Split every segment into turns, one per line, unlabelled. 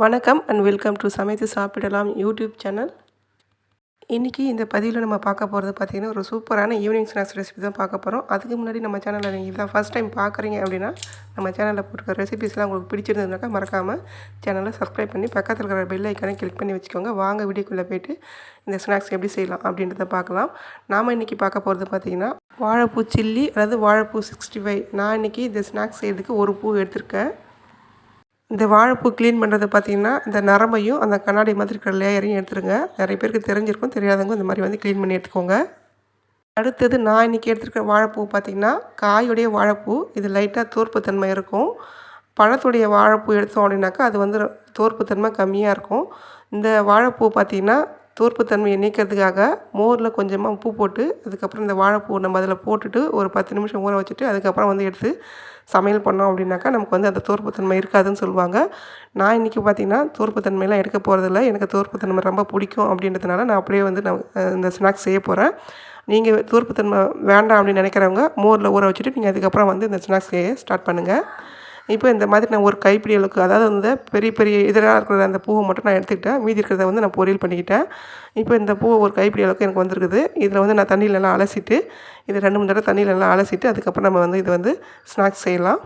வணக்கம் and welcome to சமைத்து சாப்பிடலாம் யூடியூப் சேனல் இன்றைக்கி இந்த பதிவில் நம்ம பார்க்க போகிறது பார்த்திங்கன்னா ஒரு சூப்பரான ஈவினிங் ஸ்நாக்ஸ் ரெசிபி தான் பார்க்க போகிறோம் அதுக்கு முன்னாடி நம்ம சேனலில் நீங்கள் இதான் ஃபஸ்ட் டைம் பார்க்குறீங்க அப்படின்னா நம்ம சேனலில் போட்டுருக்க ரெசிபிஸ்லாம் உங்களுக்கு பிடிச்சிருந்ததுனாக்கா மறக்காமல் சேனலை சப்ஸ்கிரைப் பண்ணி பக்கத்தில் இருக்கிற பெல் ஐக்கானை கிளிக் பண்ணி வச்சுக்கோங்க. வாங்க வீடியோக்குள்ளே போய்ட்டு இந்த ஸ்நாக்ஸ் எப்படி செய்யலாம் அப்படின்றத பார்க்கலாம். நாம் இன்றைக்கி பார்க்க போகிறது பார்த்திங்கன்னா வாழைப்பூ சில்லி அதாவது வாழைப்பூ சிக்ஸ்டி ஃபைவ் நான் இன்றைக்கி இந்த ஸ்நாக்ஸ் செய்கிறதுக்கு ஒரு பூ எடுத்திருக்கேன். இந்த வாழைப்பூ க்ளீன் பண்ணுறது பார்த்திங்கன்னா இந்த நரம்பையும் அந்த கண்ணாடி மாதிரி இருக்கிற லேயரையும் எடுத்துருங்க. நிறைய பேருக்கு தெரிஞ்சிருக்கும் தெரியாதவங்க இந்த மாதிரி வந்து க்ளீன் பண்ணி எடுத்துக்கோங்க. அடுத்தது நான் இன்றைக்கி எடுத்துருக்க வாழைப்பூ பார்த்திங்கன்னா காயுடைய வாழைப்பூ. இது லைட்டாக தோற்புத்தன்மை இருக்கும். பழத்துடைய வாழைப்பூ எடுத்தோம் அப்படின்னாக்கா அது வந்து தோற்புத்தன்மை கம்மியாக இருக்கும். இந்த வாழைப்பூ பார்த்திங்கன்னா தோற்புத்தன்மையை நீக்கிறதுக்காக மோரில் கொஞ்சமாக உப்பு போட்டு அதுக்கப்புறம் இந்த வாழைப்பூ நம்ம அதில் போட்டுட்டு ஒரு பத்து நிமிஷம் ஊற வச்சுட்டு அதுக்கப்புறம் வந்து எடுத்து சமையல் பண்ணோம் அப்படின்னாக்கா நமக்கு வந்து அந்த தோற்புத்தன்மை இருக்காதுன்னு சொல்லுவாங்க. நான் இன்றைக்கி பார்த்திங்கன்னா தோற்புத்தன்மையெல்லாம் எடுக்க போகிறதில்ல எனக்கு தோற்புத்தன்மை ரொம்ப பிடிக்கும் அப்படின்றதுனால நான் அப்படியே வந்து நான் இந்த ஸ்நாக்ஸ் செய்ய போகிறேன் நீங்கள் தோற்புத்தன்மை வேண்டாம் அப்படின்னு நினைக்கிறவங்க மோரில் ஊற வச்சுட்டு நீங்கள் அதுக்கப்புறம் வந்து இந்த ஸ்நாக்ஸ் செய்ய ஸ்டார்ட் பண்ணுங்கள் இப்போ இந்த மாதிரி நான் ஒரு கைப்பிடி அளவுக்கு அதாவது வந்து பெரிய பெரிய இதெல்லாம் இருக்கிற அந்த பூவை மட்டும் நான் எடுத்துக்கிட்டேன். மீதி இருக்கிறத வந்து நான் பொரியல் பண்ணிக்கிட்டேன். இப்போ இந்த பூவை ஒரு கைப்பிடி அளவுக்கு எனக்கு வந்திருக்குது. இதில் வந்து நான் தண்ணியில் நல்லா அலசிட்டு இது ரெண்டு மூணு தடவை தண்ணியில் நல்லா அலசிட்டு அதுக்கப்புறம் நம்ம வந்து இது வந்து ஸ்நாக்ஸ் செய்யலாம்.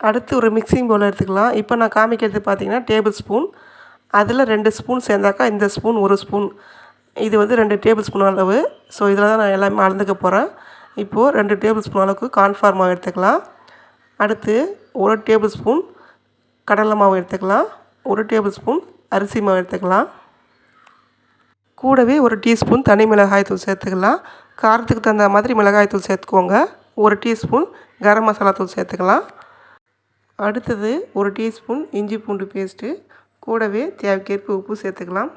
அடுத்து ஒரு மிக்சிங் பவுல் எடுத்துக்கலாம். இப்போ நான் காமிக்கிறது பார்த்தீங்கன்னா டேபிள் ஸ்பூன் அதில் ரெண்டு ஸ்பூன் சேர்ந்தாக்கா இந்த ஸ்பூன் ஒரு ஸ்பூன் இது வந்து ரெண்டு டேபிள் ஸ்பூன் அளவு. ஸோ இதில் தான் நான் எல்லாமே அளந்துக்க போகிறேன் இப்போது ரெண்டு டேபிள் ஸ்பூன் அளவுக்கு கான்ஃபார்மாக மாவு எடுத்துக்கலாம். அடுத்து ஒரு டேபிள் ஸ்பூன் கடலை மாவு எடுத்துக்கலாம். ஒரு டேபிள் ஸ்பூன் அரிசி மாவு எடுத்துக்கலாம். கூடவே ஒரு டீஸ்பூன் தனி மிளகாய் தூள் சேர்த்துக்கலாம். காரத்துக்கு தகுந்த மாதிரி மிளகாய் தூள் சேர்த்துக்கோங்க. ஒரு டீஸ்பூன் கரம் மசாலா தூள் சேர்த்துக்கலாம். அடுத்தது ஒரு டீஸ்பூன் இஞ்சி பூண்டு பேஸ்ட்டு. கூடவே தேவைக்கேற்ப உப்பு சேர்த்துக்கலாம்.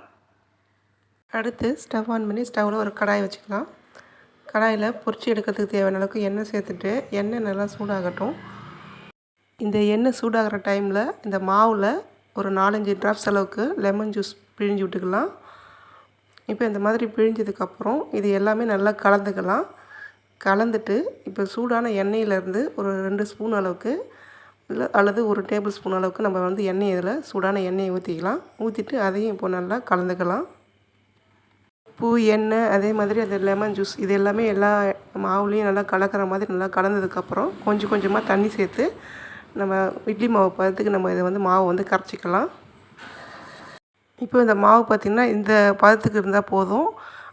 அடுத்து ஸ்டவ் ஆன் பண்ணி ஸ்டவ்வில் ஒரு கடாய் வச்சுக்கலாம். கடாயில் பொரிச்சு எடுக்கிறதுக்கு தேவையான அளவுக்கு எண்ணெய் சேர்த்துட்டு எண்ணெய் நல்லா சூடாகட்டும். இந்த எண்ணெய் சூடாகிற டைமில் இந்த மாவில் ஒரு நாலஞ்சு ட்ராப்ஸ் அளவுக்கு லெமன் ஜூஸ் பிழிஞ்சு விட்டுக்கலாம். இப்போ இந்த மாதிரி பிழிஞ்சதுக்கப்புறம் இது எல்லாமே நல்லா கலந்துக்கலாம். கலந்துட்டு இப்போ சூடான எண்ணெயிலேருந்து ஒரு ரெண்டு ஸ்பூன் அளவுக்கு இல்லை அல்லது ஒரு டேபிள் ஸ்பூன் அளவுக்கு நம்ம வந்து எண்ணெய் இதில் சூடான எண்ணெயை ஊற்றிக்கலாம் ஊற்றிட்டு அதையும் இப்போ நல்லா கலந்துக்கலாம். பூ எண்ணெய் அதே மாதிரி அந்த லெமன் ஜூஸ் இது எல்லாமே எல்லா மாவுலேயும் நல்லா கலக்கிற மாதிரி நல்லா கலந்ததுக்கப்புறம் கொஞ்சம் கொஞ்சமாக தண்ணி சேர்த்து நம்ம இட்லி மாவு பதத்துக்கு நம்ம இதை வந்து மாவு வந்து கரைச்சிக்கலாம். இப்போ இந்த மாவு பார்த்திங்கன்னா இந்த பதத்துக்கு இருந்தால் போதும்.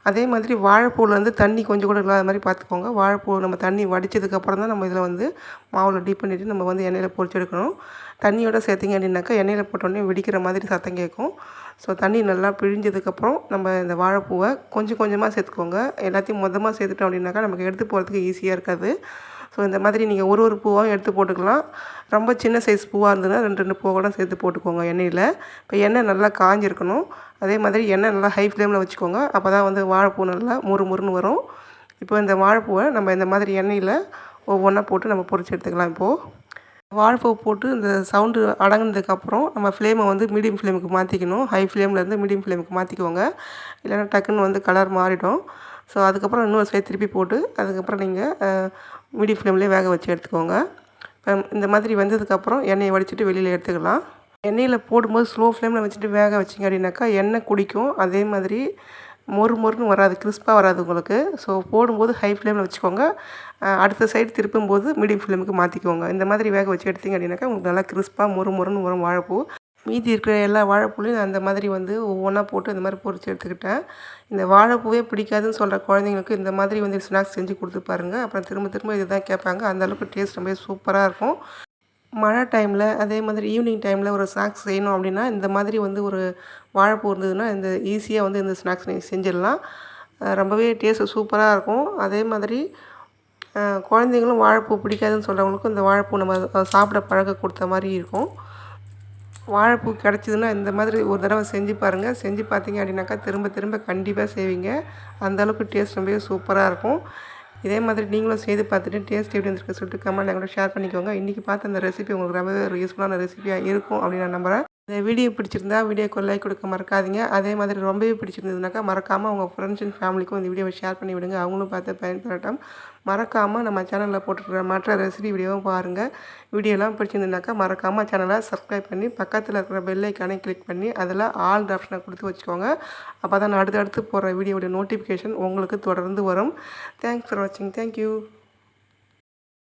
அதே மாதிரி வாழைப்பூவில் வந்து தண்ணி கொஞ்சம் கூட இல்லாத மாதிரி பார்த்துக்கோங்க. வாழைப்பூ நம்ம தண்ணி வடித்ததுக்கப்புறம் தான் நம்ம இதில் வந்து மாவில் டீப் பண்ணிவிட்டு நம்ம வந்து எண்ணெயில் பொறிச்சு எடுக்கணும். தண்ணியோட சேர்த்திங்க அப்படின்னாக்கா எண்ணெயில் போட்டோடனே வெடிக்கிற மாதிரி சத்தம் கேட்கும். ஸோ தண்ணி நல்லா பிழிஞ்சதுக்கப்புறம் நம்ம இந்த வாழைப்பூவை கொஞ்சம் கொஞ்சமாக சேர்த்துக்கோங்க. எல்லாத்தையும் மொத்தமாக சேர்த்துட்டோம் அப்படின்னாக்கா நமக்கு எடுத்து போகிறதுக்கு ஈஸியாக இருக்காது. ஸோ இந்த மாதிரி நீங்கள் ஒரு ஒரு பூவாகவும் எடுத்து போட்டுக்கலாம். ரொம்ப சின்ன சைஸ் பூவாக இருந்ததுன்னா ரெண்டு ரெண்டு பூவை கூட சேர்த்து போட்டுக்கோங்க எண்ணெயில். இப்போ எண்ணெய் நல்லா காஞ்சிருக்கணும். அதே மாதிரி எண்ணெய் நல்லா ஹை ஃப்ளேமில் வச்சுக்கோங்க. அப்போ தான் வந்து வாழைப்பூ நல்லா முறு முறுன்னு வரும். இப்போ இந்த வாழைப்பூவை நம்ம இந்த மாதிரி எண்ணெயில் ஒவ்வொன்றா போட்டு நம்ம பொறிச்சு எடுத்துக்கலாம் இப்போது வாழைப்பூ போட்டு இந்த சவுண்டு அடங்கினதுக்கப்புறம் நம்ம ஃப்ளேமை வந்து மீடியம் ஃப்ளேமுக்கு மாற்றிக்கணும் ஹை ஃப்ளேம்லேருந்து மீடியம் ஃப்ளேமுக்கு மாற்றிக்கோங்க இல்லைன்னா டக்குன்னு வந்து கலர் மாறிடும். ஸோ அதுக்கப்புறம் இன்னொரு சைடு திருப்பி போட்டு அதுக்கப்புறம் நீங்கள் மீடியம் ஃப்ளேம்லேயே வேக வச்சு எடுத்துக்கோங்க. இந்த மாதிரி வெந்ததுக்கப்புறம் எண்ணெயை வடிச்சிட்டு வெளியில் எடுத்துக்கலாம். எண்ணெயில் போடும்போது ஸ்லோ ஃப்ளேமில் வச்சுட்டு வேக வச்சிங்க அப்படின்னாக்கா எண்ணெய் குடிக்கும். அதே மாதிரி மொறு மொறுன்னு வராது கிறிஸ்பாக வராது உங்களுக்கு. ஸோ போடும்போது ஹை ஃப்ளேமில் வச்சுக்கோங்க. அடுத்த சைடு திருப்பும்போது மீடியம் ஃப்ளேமுக்கு மாற்றிக்கோங்க இந்த மாதிரி வேக வச்சு எடுத்திங்க அப்படின்னாக்கா உங்களுக்கு நல்லா கிறிஸ்பாக மொறு மொறுன்னு வரும் வாழைப்பூ. மீதி இருக்கிற எல்லா வாழைப்பூலையும் நான் அந்த மாதிரி வந்து ஒவ்வொன்றா போட்டு இந்த மாதிரி பொறிச்சு எடுத்துக்கிட்டேன். இந்த வாழைப்பூவே பிடிக்காதுன்னு சொல்கிற குழந்தைங்களுக்கு இந்த மாதிரி வந்து ஸ்நாக்ஸ் செஞ்சு கொடுத்து பாருங்கள் அப்புறம் திரும்ப திரும்ப இது தான் கேட்பாங்க அந்தளவுக்கு டேஸ்ட் ரொம்ப சூப்பராக இருக்கும். மழை டைமில் அதே மாதிரி ஈவினிங் டைமில் ஒரு ஸ்நாக்ஸ் செய்யணும் அப்படின்னா இந்த மாதிரி வந்து ஒரு வாழைப்பூ இருந்ததுன்னா இந்த ஈஸியாக வந்து இந்த ஸ்நாக்ஸ் நீங்கள் செஞ்சிடலாம். ரொம்பவே டேஸ்ட்டு சூப்பராக இருக்கும். அதே மாதிரி குழந்தைங்களும் வாழைப்பூ பிடிக்காதுன்னு சொல்கிறவங்களுக்கும் இந்த வாழைப்பூ நம்ம சாப்பிட பழக்க கொடுத்த மாதிரி இருக்கும். வாழைப்பூ கிடச்சிதுன்னா இந்த மாதிரி ஒரு தடவை செஞ்சு பாருங்கள் செஞ்சு பார்த்தீங்க அப்படின்னாக்கா திரும்ப திரும்ப கண்டிப்பாக செய்வீங்க. அந்தளவுக்கு டேஸ்ட் ரொம்பவே சூப்பராக இருக்கும். இதே மாதிரி நீங்களும் செய்து பார்த்துட்டு டேஸ்ட் எப்படி இருந்திருக்கு சொல்லிட்டு கமெண்ட் கூட ஷேர் பண்ணிக்கோங்க. இன்றைக்கி பார்த்து அந்த ரெசிபி உங்களுக்கு ரொம்பவே ஒரு யூஸ்ஃபுல்லான ரெசிபியாக இருக்கும் அப்படின்னு நான் நம்புகிறேன் இந்த வீடியோ பிடிச்சிருந்தா வீடியோக்கு ஒரு லைக் கொடுக்க மறக்காதீங்க. அதே மாதிரி ரொம்பவே பிடிச்சிருந்ததுனாக்கா மறக்காமல் உங்கள் ஃப்ரெண்ட்ஸ் அண்ட் ஃபேமிலிக்கும் இந்த வீடியோவை ஷேர் பண்ணி விடுங்க. அவங்களும் பார்த்து பயன்பெறட்டும். மறக்காமல் நம்ம சேனலில் போட்டுருக்கிற மற்ற ரெசிபி வீடியோவும் பாருங்கள் வீடியோலாம் பிடிச்சிருந்ததுனாக்கா மறக்காமல் சேனலை சப்ஸ்கிரைப் பண்ணி பக்கத்தில் இருக்கிற பெல்லைக்கானே கிளிக் பண்ணி அதில் ஆல் ஆப்ஷனை கொடுத்து வச்சுக்கோங்க. அப்போ தான் அடுத்தடுத்து போகிற வீடியோடைய நோட்டிஃபிகேஷன் உங்களுக்கு தொடர்ந்து வரும். தேங்க்ஸ் ஃபார் வாட்சிங் தேங்க்யூ